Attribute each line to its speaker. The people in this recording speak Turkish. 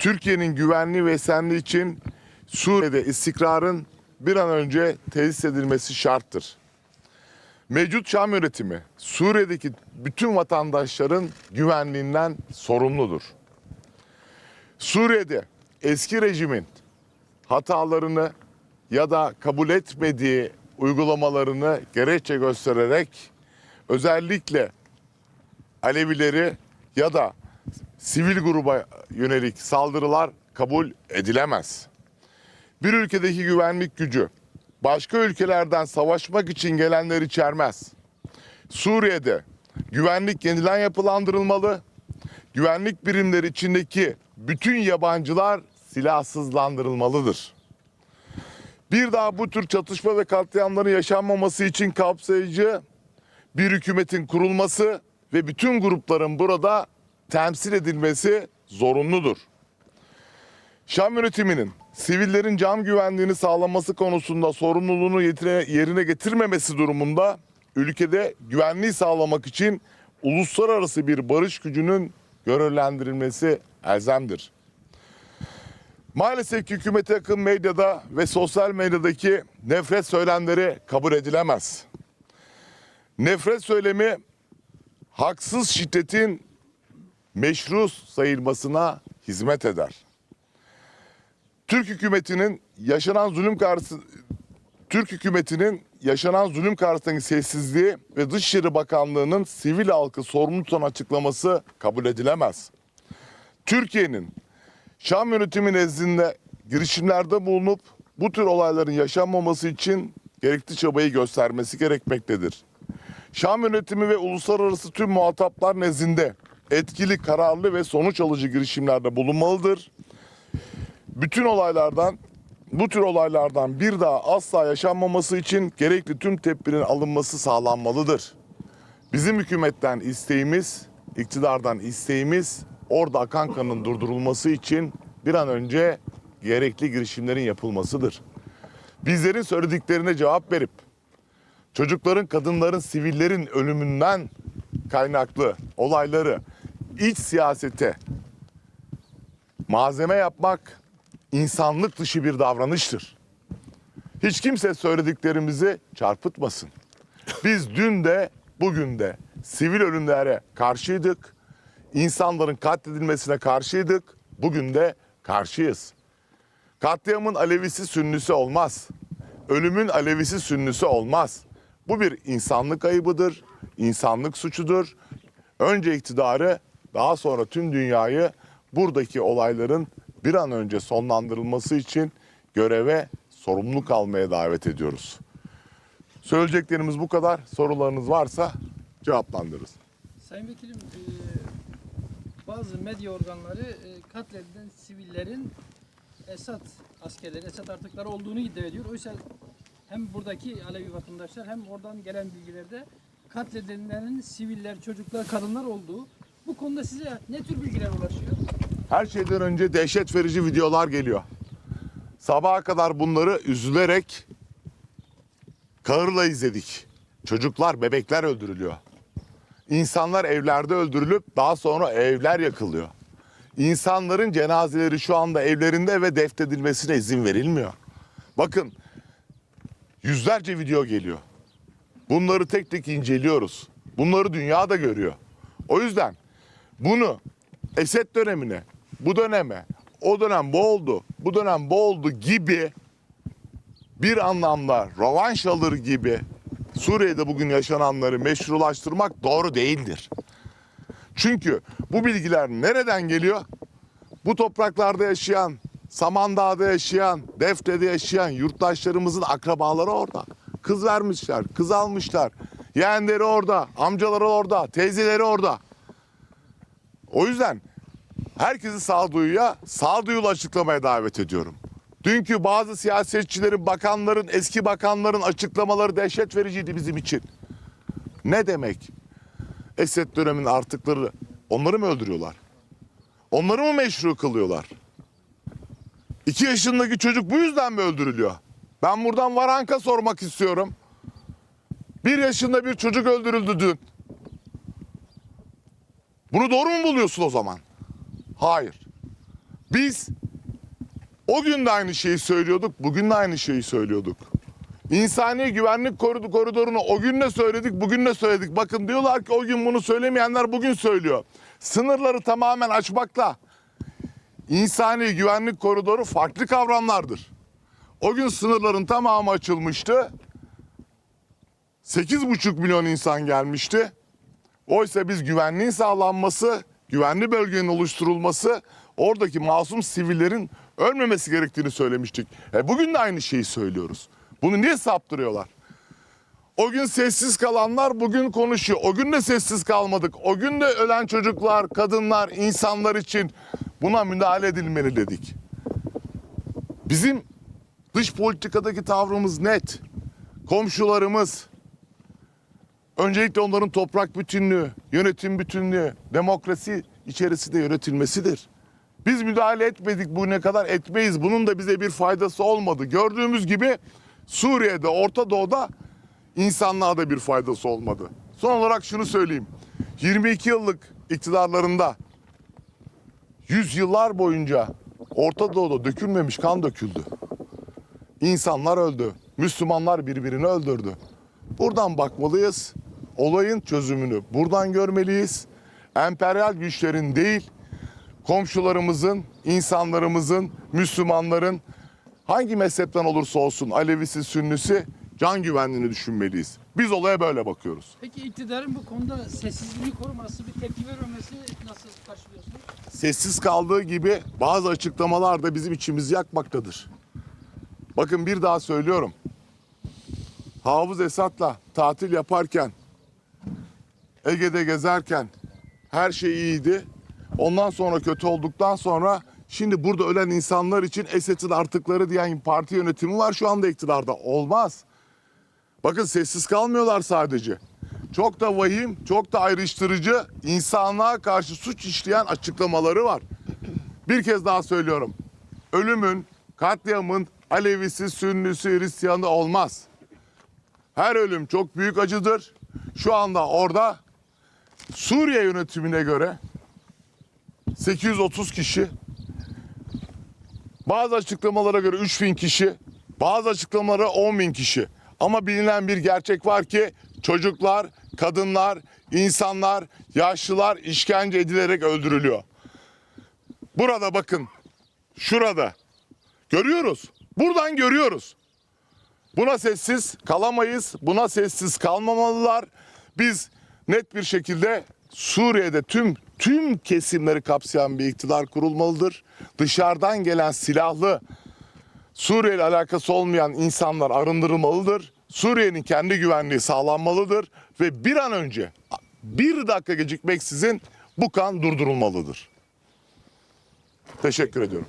Speaker 1: Türkiye'nin güvenliği ve esenliği için Suriye'de istikrarın bir an önce tesis edilmesi şarttır. Mevcut Şam yönetimi Suriye'deki bütün vatandaşların güvenliğinden sorumludur. Suriye'de eski rejimin hatalarını ya da kabul etmediği uygulamalarını gerekçe göstererek özellikle Alevileri ya da sivil gruba yönelik saldırılar kabul edilemez. Bir ülkedeki güvenlik gücü başka ülkelerden savaşmak için gelenleri içermez. Suriye'de güvenlik yeniden yapılandırılmalı. Güvenlik birimleri içindeki bütün yabancılar silahsızlandırılmalıdır. Bir daha bu tür çatışma ve katliamların yaşanmaması için kapsayıcı bir hükümetin kurulması ve bütün grupların burada temsil edilmesi zorunludur. Şam yönetiminin sivillerin can güvenliğini sağlaması konusunda sorumluluğunu yerine getirmemesi durumunda ülkede güvenliği sağlamak için uluslararası bir barış gücünün görevlendirilmesi elzemdir. Maalesef ki hükümete yakın medyada ve sosyal medyadaki nefret söylemleri kabul edilemez. Nefret söylemi haksız şiddetin meşru sayılmasına hizmet eder. Türk hükümetinin yaşanan zulüm karşı Türk hükümetinin yaşanan zulüm karşısındaki sessizliği ve Dışişleri Bakanlığı'nın sivil halkı sorumlu tutan açıklaması kabul edilemez. Türkiye'nin Şam yönetimi nezdinde girişimlerde bulunup bu tür olayların yaşanmaması için gerekli çabayı göstermesi gerekmektedir. Şam yönetimi ve uluslararası tüm muhataplar nezdinde etkili, kararlı ve sonuç alıcı girişimlerde bulunmalıdır. Bütün olaylardan, bu tür olaylardan bir daha asla yaşanmaması için gerekli tüm tedbirin alınması sağlanmalıdır. Bizim hükümetten isteğimiz, iktidardan isteğimiz orada akan kanın durdurulması için bir an önce gerekli girişimlerin yapılmasıdır. Bizlerin söylediklerine cevap verip çocukların, kadınların, sivillerin ölümünden kaynaklı olayları iç siyasete malzeme yapmak insanlık dışı bir davranıştır. Hiç kimse söylediklerimizi çarpıtmasın. Biz dün de bugün de sivil ölümlere karşıydık. İnsanların katledilmesine karşıydık. Bugün de karşıyız. Katliamın Alevisi Sünnisi olmaz. Ölümün Alevisi Sünnisi olmaz. Bu bir insanlık ayıbıdır, insanlık suçudur. Önce iktidarı, daha sonra tüm dünyayı buradaki olayların bir an önce sonlandırılması için göreve sorumluluk almaya davet ediyoruz. Söyleyeceklerimiz bu kadar. Sorularınız varsa cevaplandırırız.
Speaker 2: Sayın Vekilim, e, bazı medya organları e, katledilen sivillerin Esad askerleri, Esad artıkları olduğunu iddia ediyor. Oysa hem buradaki Alevi vatandaşlar hem oradan gelen bilgilerde katledilenlerin siviller, çocuklar, kadınlar olduğu. Bu konuda size ne tür bilgiler ulaşıyor?
Speaker 1: Her şeyden önce dehşet verici videolar geliyor. Sabaha kadar bunları üzülerek kahırla izledik. Çocuklar, bebekler öldürülüyor. İnsanlar evlerde öldürülüp daha sonra evler yakılıyor. İnsanların cenazeleri şu anda evlerinde ve defnedilmesine izin verilmiyor. Bakın yüzlerce video geliyor. Bunları tek tek inceliyoruz. Bunları dünya da görüyor. O yüzden bunu Esed dönemine, bu döneme, o dönem bu oldu, bu dönem bu oldu gibi bir anlamda rövanş alır gibi Suriye'de bugün yaşananları meşrulaştırmak doğru değildir. Çünkü bu bilgiler nereden geliyor? Bu topraklarda yaşayan, Samandağ'da yaşayan, Defne'de yaşayan yurttaşlarımızın akrabaları orada. Kız vermişler, kız almışlar. Yeğenleri orada, amcaları orada, teyzeleri orada. O yüzden herkesi sağduyuya, sağduyulu açıklamaya davet ediyorum. Dünkü bazı siyasetçilerin, bakanların, eski bakanların açıklamaları dehşet vericiydi bizim için. Ne demek? Esed döneminin artıkları onları mı öldürüyorlar? Onları mı meşru kılıyorlar? İki yaşındaki çocuk bu yüzden mi öldürülüyor? Ben buradan Varanka sormak istiyorum. Bir yaşında bir çocuk öldürüldü dün. Bunu doğru mu buluyorsun o zaman? Hayır. Biz o gün de aynı şeyi söylüyorduk, bugün de aynı şeyi söylüyorduk. İnsani güvenlik korido- koridorunu o gün de söyledik, bugün de söyledik. Bakın diyorlar ki o gün bunu söylemeyenler bugün söylüyor. Sınırları tamamen açmakla insani güvenlik koridoru farklı kavramlardır. O gün sınırların tamamı açılmıştı. 8,5 milyon insan gelmişti. Oysa biz güvenliğin sağlanması, güvenli bölgenin oluşturulması, oradaki masum sivillerin ölmemesi gerektiğini söylemiştik. E bugün de aynı şeyi söylüyoruz. Bunu niye saptırıyorlar? O gün sessiz kalanlar bugün konuşuyor. O gün de sessiz kalmadık. O gün de ölen çocuklar, kadınlar, insanlar için buna müdahale edilmeli dedik. Bizim dış politikadaki tavrımız net. Komşularımız, öncelikle onların toprak bütünlüğü, yönetim bütünlüğü, demokrasi içerisinde yönetilmesidir. Biz müdahale etmedik bugüne kadar etmeyiz. Bunun da bize bir faydası olmadı. Gördüğümüz gibi Suriye'de, Orta Doğu'da insanlığa da bir faydası olmadı. Son olarak şunu söyleyeyim. 22 yıllık iktidarlarında 100 yıllar boyunca Orta Doğu'da dökülmemiş kan döküldü. İnsanlar öldü. Müslümanlar birbirini öldürdü. Buradan bakmalıyız. Olayın çözümünü buradan görmeliyiz. Emperyal güçlerin değil, komşularımızın, insanlarımızın, Müslümanların hangi mezhepten olursa olsun Alevisi, Sünnisi can güvenliğini düşünmeliyiz. Biz olaya böyle bakıyoruz.
Speaker 2: Peki iktidarın bu konuda sessizliğini koruması, bir tepki vermemesi nasıl karşılıyorsunuz?
Speaker 1: Sessiz kaldığı gibi bazı açıklamalar da bizim içimizi yakmaktadır. Bakın bir daha söylüyorum. Hafız Esat'la tatil yaparken, Ege'de gezerken her şey iyiydi. Ondan sonra kötü olduktan sonra şimdi burada ölen insanlar için Esed'in artıkları diyen parti yönetimi var şu anda iktidarda. Olmaz. Bakın sessiz kalmıyorlar sadece. Çok da vahim, çok da ayrıştırıcı, insanlığa karşı suç işleyen açıklamaları var. Bir kez daha söylüyorum. Ölümün, katliamın Alevisi, Sünnisi, Hristiyanı olmaz. Her ölüm çok büyük acıdır. Şu anda orada Suriye yönetimine göre 830 kişi, bazı açıklamalara göre 3000 kişi, bazı açıklamalara 10 bin kişi. Ama bilinen bir gerçek var ki çocuklar, kadınlar, insanlar, yaşlılar işkence edilerek öldürülüyor. Burada bakın, şurada görüyoruz. Buradan görüyoruz. Buna sessiz kalamayız. Buna sessiz kalmamalılar. Biz net bir şekilde Suriye'de tüm tüm kesimleri kapsayan bir iktidar kurulmalıdır. Dışarıdan gelen silahlı Suriye ile alakası olmayan insanlar arındırılmalıdır. Suriye'nin kendi güvenliği sağlanmalıdır ve bir an önce bir dakika gecikmeksizin bu kan durdurulmalıdır. Teşekkür ediyorum.